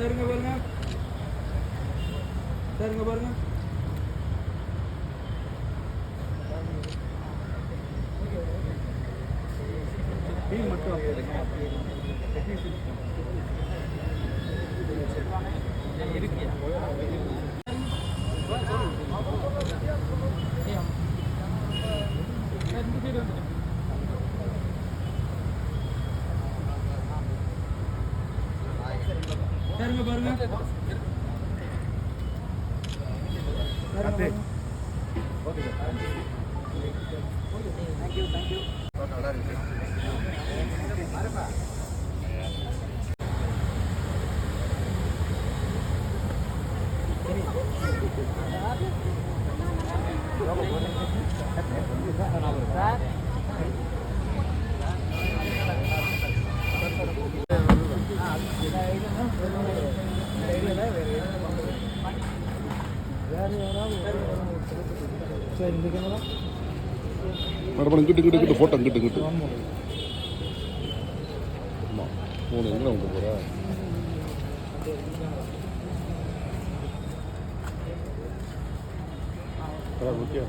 சரிங்க பாருங்க. சரிங்க பாருங்க. மட்டும் இருக்கியா சரிங்க മേഡം ഇങ്ങോട്ട് ഇങ്ങോട്ട് ഇങ്ങോട്ട് ഫോട്ടോ ഇങ്ങോട്ട് ഇങ്ങോട്ട് ഫോൺ എങ്ങനെ നമുക്ക് പോരാ. താങ്ക് യു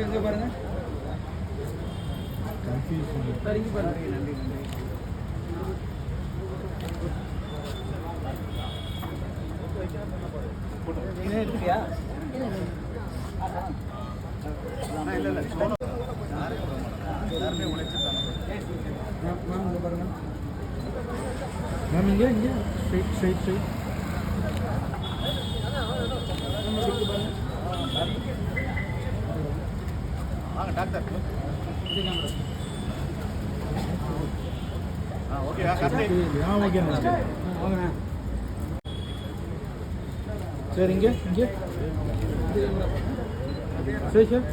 இங்கே பாருங்க சரி இங்க இங்க. பாருங்க மேம் இங்கே இங்கே ஸ்ட்ரைட் ஸ்ட்ரைட் ஸ்ட்ரைட் வாங்க டாக்டர் ஆ ஓகே கார்த்திக் ஆ ஓகேண்ணா வாங்கண்ணா சரி இங்கே இங்கே சரி சார்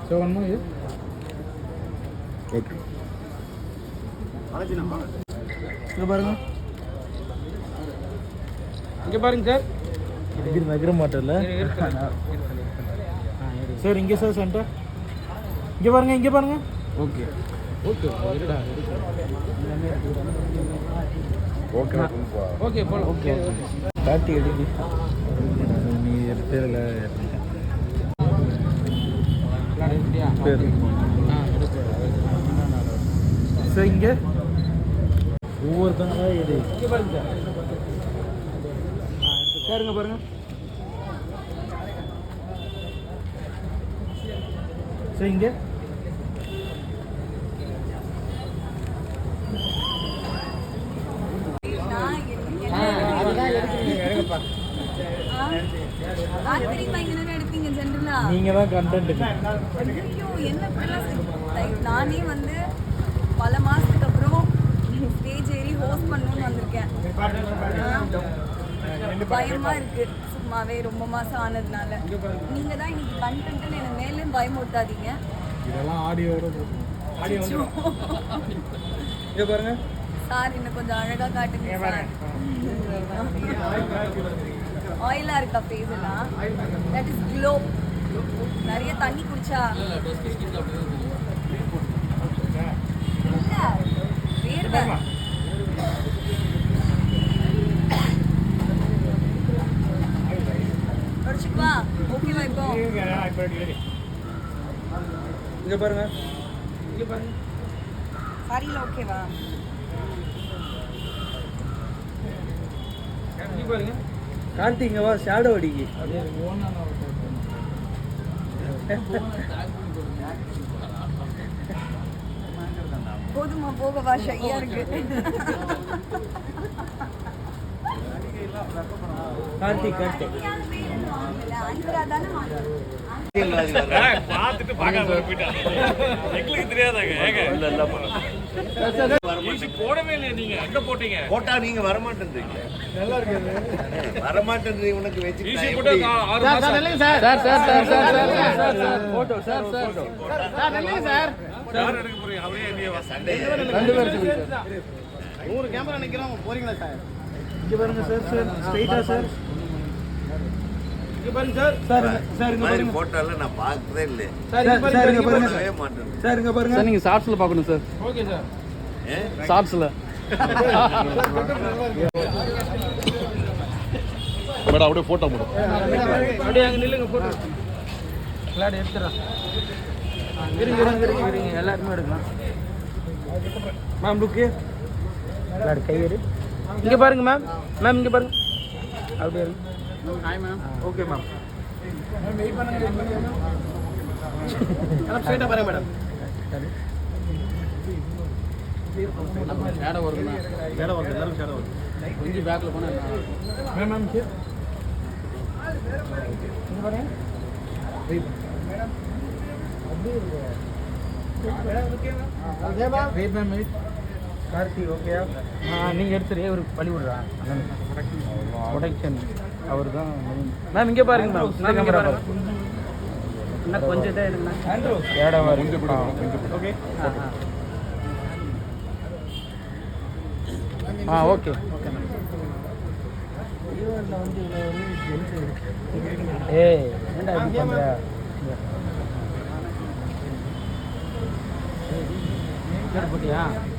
சார் ஒன் இது ஓகே. பாருங்க. இங்கே பாருங்க சார். இது நகர மாட்டேல்ல சார் இங்கே சார் சென்டர் இங்கே பாருங்க இங்கே பாருங்க. ஓகே. ஓகே ஓகே ஓகே போகலாம் ஓகே காட்டி எடுக்கு நீ எடுத்ததில் பேர் சார். இங்கே? ஒவ்வொருத்தங்களா இங்கே பாருங்க சார். சாருங்க பாருங்க. சார் இங்கே. நீங்கள் தான் கண்டென்ட் நானே வந்து பல மாசத்துக்கு அப்புறம் ஸ்டேஜ் ஏறி ஹோஸ்ட் பண்ணணும்னு வந்திருக்கேன். பயமா இருக்கு. சும்மாவே ரொம்ப மாசம் ஆனதுனால. நீங்க தான் இன்னைக்கு கண்டென்ட்னு எனக்கு மேலும் பயமுறுத்தாதீங்க இதெல்லாம் ஆடியோட. இங்கே பாருங்க. சார் இன்னும் கொஞ்சம் அழகா காட்டுங்க சார் ஆயிலா இருக்கா ஃபேஸ் எல்லாம்? தட் இஸ் க்ளோ நிறைய தண்ணி குடிச்சா. இல்ல வேர்வை. இங்கே பாருங்க. இங்கே பாருங்க. சாரியில் ஓகேவா? இங்கே பாருங்க. கார்த்தி இங்கே வா ஷேடோ அடிக்கி. போதுமா போகவா ஷையா இருக்கு. கார்த்திக் கார்த்திக் பார்த்துட்டு பார்க்காம போயிட்டாங்க எங்களுக்கு தெரியாதாங்க இல்ல இல்ல போடவே இல்லையா நீங்க எங்க போட்டீங்க போட்டா நீங்க வரமாட்டேன்றீங்க நல்லா இருக்குது வரமாட்டேன்றீங்க உனக்கு வச்சு ஈஸி ஆறு மாசம் sir sir sir sir sir sir sir photo sir sir யார் எடுக்க போறீங்க அவரே என்னைய சண்டை ரெண்டு பேர் சொல்லுங்க சார் நூறு கேமரா நிக்கிறோம் போறீங்களா சார் இங்க பாருங்க சார் சார் ஸ்ட்ரைட்டா சார் நீங்கள் ஷார்ட்ஸில் பார்க்கணும் சார் ஓகே சார் ஏன்? ஷார்ட்ஸில் மேடம் அப்படியே ஃபோட்டோ மேடம் அப்படியே அங்க நில்லுங்க போட்டோ விளையாட எடுத்துறேன் இருங்க இருங்க இருங்க இருங்க. எல்லாருமே எடுக்கலாம். மேம் லுக்கு விளையாடு கையெடு இங்க பாருங்க மேம் மேம் இங்க பாருங்க. அப்படியே ஹாய் மேம் ஓகே மேம் ஸ்ட்ரைட்டா பாருங்க மேடம் ஷேடோ வருங்க ஷேடோ வருது எல்லாரும் ஷேடோ வருது கொஞ்சம் பேக்கில் போனால் மேம் மேம் here. இங்க பாருங்க wait ma'am wait Karthik okay ஆ நீங்கள் எடுத்துரு ஒரு பழி விடுறா. ப்ரொடெக்ஷன் அவர் தான் மேம் இங்கே பாருங்க மேம் இங்கே பாருங்க. இன்னும் கொஞ்சம் இதாக எடுங்கண்ணா ஆண்ட்ரூ ஏடா கொஞ்சம் ஓகே ஆ. ஓகே ஓகே ஏய் என்னடா இப்படி பண்ற? பேர் போட்டியா?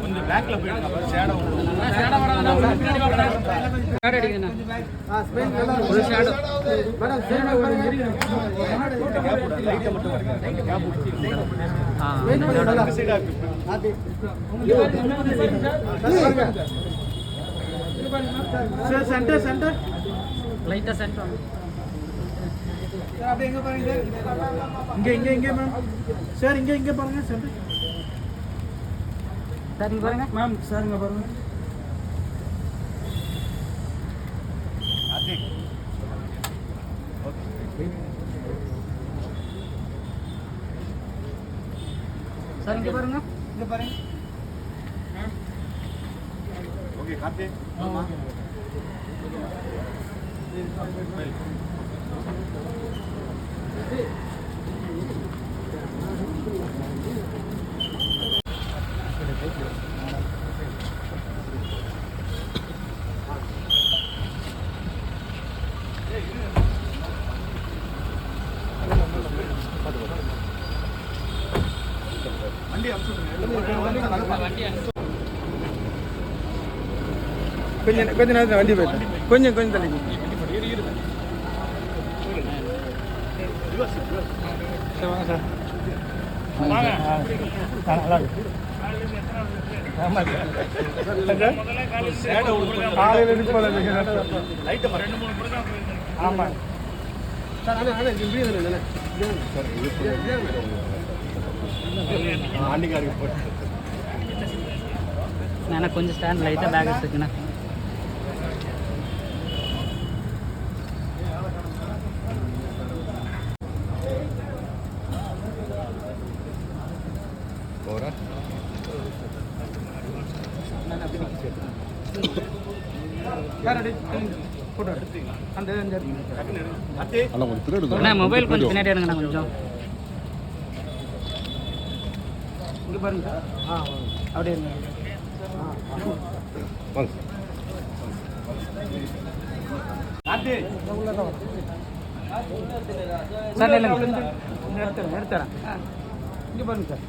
கொஞ்சம் பேக்ல போயிடுங்க சென்டர் சென்டர் லைட்டா சென்டர் அப்படியே எங்க பாருங்க இங்க இங்க இங்க மேம் சார் இங்க இங்க பாருங்க சென்டர் சார் இங்க பாருங்க. மேம் சார் இங்க பாருங்க. சார் இங்க பாருங்க. இங்க பாருங்க. ஓகே கார்த்தி வண்டி அனுப்பிச்சுடுங்க கொஞ்சம் கொஞ்ச நேரத்தில் வண்டி போயிட்டு கொஞ்சம் கொஞ்சம் தள்ளி சார் வாங்க சார் வாங்க நல்லா இருக்கு காலையில் போயிருக்காங்க ஆமாம் எனக்கு கொஞ்சம் ஸ்டாண்ட் லைட்டாக பேக் வச்சுருக்குண்ணா அண்ணா மொபைல் கொஞ்சம் பின்னாடி எடுங்கண்ணா கொஞ்சம். இங்கே பாருங்க. சார் ஆ அப்படியே இருங்க. சார் இல்லைங்க எடுத்துறேன் எடுத்துறேன் இங்கே பாருங்க சார்.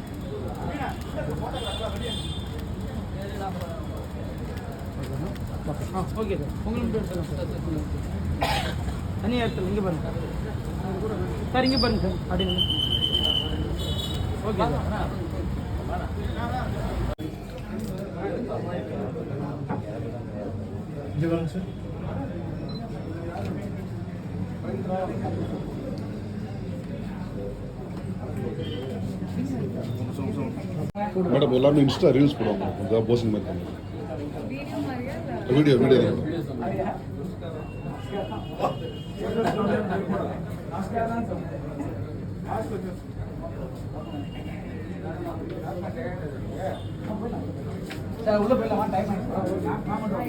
ஆ ஓகே சார் உங்களுக்கு சார் தனியாக எடுத்துலாம் இங்கே பாருங்க சார் இங்கே பாருங்க சார் அப்படின்னு ஓகே சார் மேடம் எல்லாமே இன்ஸ்டா ரீல்ஸ் போடுவாங்க போஸ்டிங் மாதிரி பண்ணுங்க வீடியோ மாதிரியா இல்லை வீடியோ வீடியோ சார் உள்ள டைம் ஆயிடுச்சு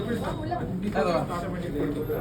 நல்லா இருக்கு